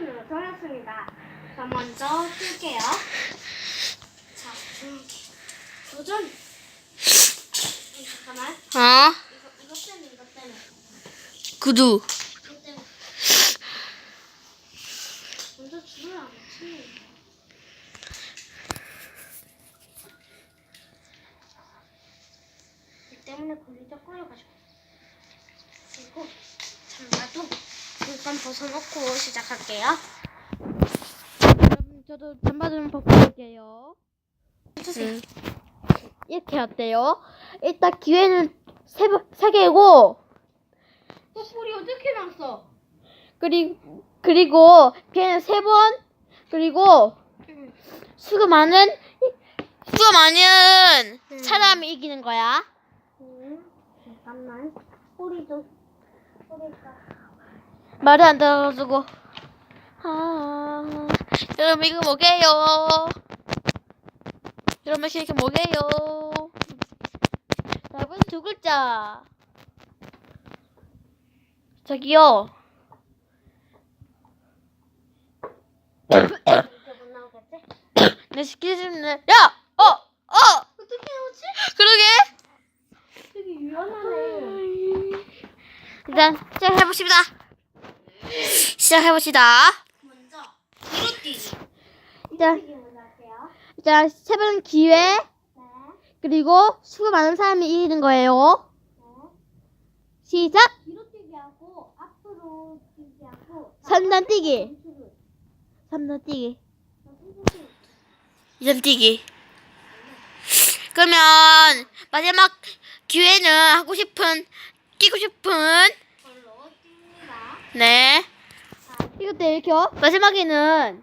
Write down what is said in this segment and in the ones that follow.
세번으로 돌렸습니다. 자, 먼저 뜰게요. 자. 도전! 음, 잠깐만. 어? 이거, 이거 때문에, 이거 때문에. 구두. 이거 때문에. 먼저 줄을 안 맞추네. 이 때문에 꼬여가지고. 그리고 잠바도 잠깐 벗어놓고 시작할게요. 여러분 저도 잠바 좀 벗고 올게요. 응. 이렇게 어때요? 일단 기회는 세, 번- 세 개고 어, 꼬리 어떻게 났어? 그리고 그리고 기회는 세 번 그리고 수가 많은 수가 많은 음. 사람이 이기는 거야. 응. 잠깐만. 꼬리도 꼬리가 말을 안 들어가지고. 아, 여러분 이거 뭐게요? 여러분 이렇게 뭐게요? 여러분 두 글자. 저기요. 내 시키는 야, 어, 어, 어떻게 나오지? 그러게. 되게 유연하네. 일단 시작해 봅시다. 시작해 봅시다. 먼저 뒤로 뛰기. 일단. 일단 세번 기회 네. 그리고 수가 많은 사람이 이기는 거예요. 네. 시작. 뒤로 뛰기 하고 앞으로 뛰기 하고. 3단 뛰기. 멈추기. 3단 뛰기. 멈추기. 2단 뛰기. 그러면 마지막 기회는 하고 싶은 뛰고 싶은. 네. 자, 이것도 이렇게요. 마지막에는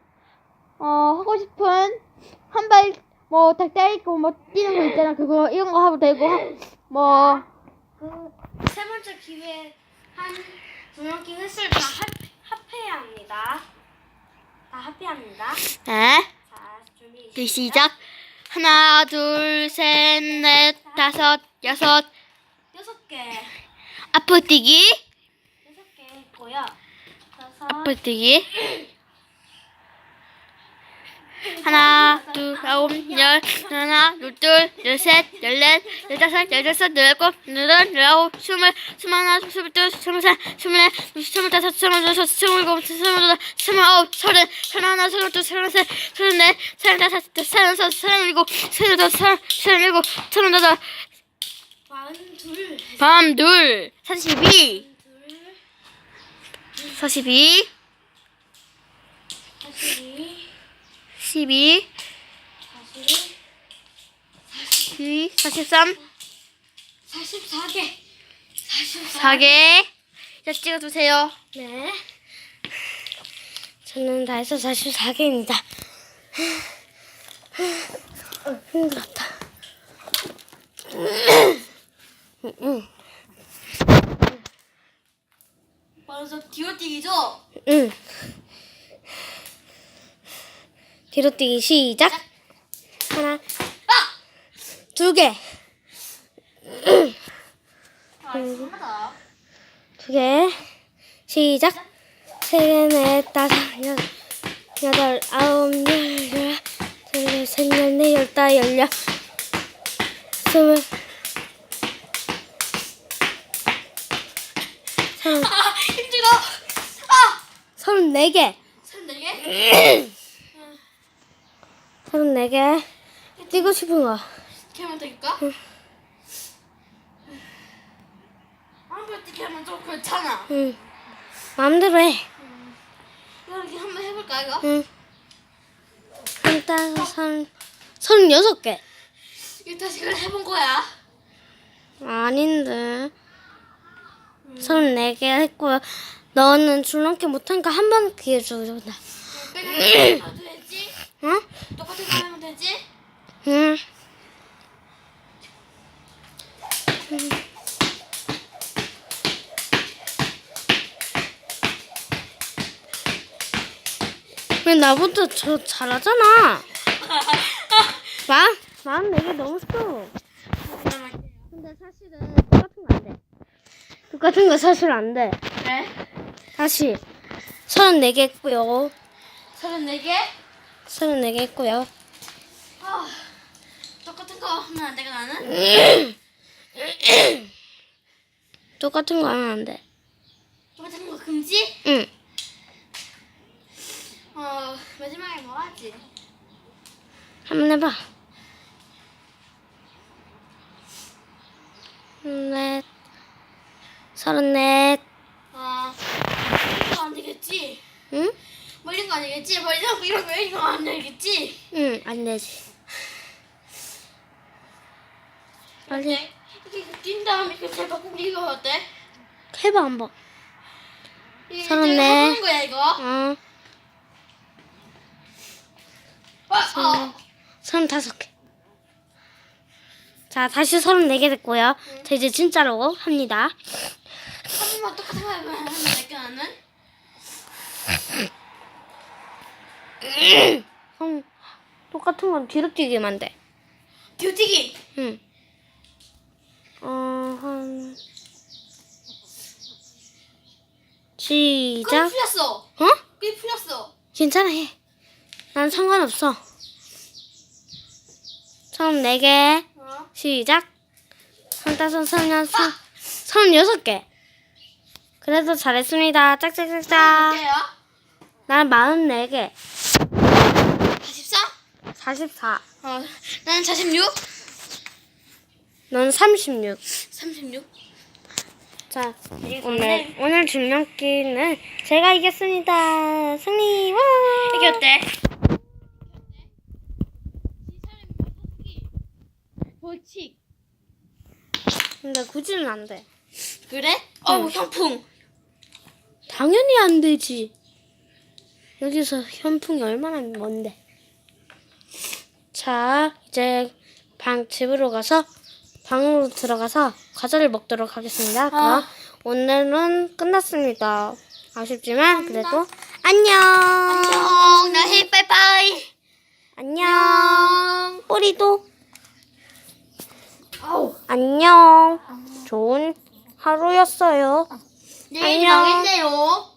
어 하고 싶은 한 발 뭐 닭다리 있고 뭐 뛰는 거 있잖아. 그거 이런 거 하면 되고 뭐 그세 번째 기회 한두 명씩 횟수를 다 합, 합해야 합니다. 다 합해야 합니다. 네. 자, 준비 그 시작. 하나, 둘, 셋, 넷, 다섯, 여섯. 여섯 개. 앞으로 뛰기. 앞으로 뛰기. 하나, 둘, 아홉, 열, 하나, 둘, 둘, 열셋, 열넷, 열다섯, 열여섯, 열일곱, 열여덟, 열아홉, 스물, 스물하나, 스물둘, 스물셋, 스물넷, 스물다섯, 스물여섯, 스물일곱, 스물여덟, 스물아홉, 서른, 서른하나, 서른둘, 서른셋, 서른넷, 서른다섯, 서른여섯, 서른일곱, 서른여덟, 서른, 서른일곱, 서른여덟, 마흔 둘. 밤 둘, 사십이, 둘. 사십이, 사십이. 십이, 사십. 이, 사십삼, 사십사 개. 사십사. 사 개. 자, 찍어주세요. 네. 저는 다 해서 44개입니다. 힘들었다. 먼저 뒤로 뛰기죠? 응. 뒤로 뛰기 시작. 하나, 두 개, 아, 하다. 두 개, 시작. 세 개, 넷, 다섯, 여섯, 여덟, 아홉, 열, 열, 둘, 셋, 넷, 넷, 열다, 열려, 스물, 서 34개. 34개? 34개. 뛰고 싶은 거. 걔만 뛸까? 응. 아무것도 걔만 좀 그렇잖아. 응. 마음대로 해. 이렇게 한번 해볼까, 이거? 응. 일단, 선, 36개. 일단 지금 해본 거야. 아닌데. 34개 했고요. 너는 줄넘기 못하니까 한 번 기회 주자. 빼고 가도 되지? 응? 똑같은 거 하면 되지? 응. 왜 나보다 저 잘하잖아. 마, 마음 내게 너무 쉬워. 근데 사실은 똑같은 거 안 돼. 똑같은 거 사실 안 돼. 네? 다시. 34개 했고요. 34개? 34개 했고요. 아, 똑같은 거 하면 안 되가 나는? 똑같은 거 하면 안 돼. 똑같은 거 금지? 응. 어, 마지막에 뭐 하지? 한번 해봐. 넷, 서른넷, 아, 이거 안 되겠지? 응? 아니겠지? 뭐 이런 거 이런 거 이런 거안 되겠지? 응, 안 되지. 빨리 이렇게 뛴 다음에 이렇게 잘 바꾸고 이거 어때? 해봐 한번. 이게 서른네. 이제 해보는 거야 이거? 어, 어, 어. 서른다섯 개. 자, 다시 서른네 개 됐고요. 자, 이제 진짜로 합니다. 한 번만 똑같은 거 하면 될까 나는? 형, 똑같은 건 뒤로 뛰기만 돼. 뷰티기. 응. 어, 한. 그게 시작. 풀렸어. 어? 그게 풀렸어. 괜찮아, 해. 난 상관없어. 서른네 개. 어? 시작. 서른다섯, 서른여섯, 서른 여섯 개. 그래도 잘했습니다. 짝짝짝짝. 몇개야? 난 마흔 네 개. 44? 사십사. 어, 나는 46. 넌 삼십육. 36. 자, 오늘. 오늘 줄넘기는 제가 이겼습니다. 승리. 와! 이게 어때? 벌칙. 근데 굳이는 안 돼. 그래? 어우 현풍. 당연히 안 되지. 여기서 현풍이 얼마나 먼데. 자, 이제 방 집으로 가서 방으로 들어가서 과자를 먹도록 하겠습니다. 그럼 오늘은 끝났습니다. 아쉽지만 그래도 안녕. 안녕. 나해 빠이빠이. 안녕. 뿌리도 아우. 안녕. 좋은 하루였어요. 내일 안녕. 가겠네요.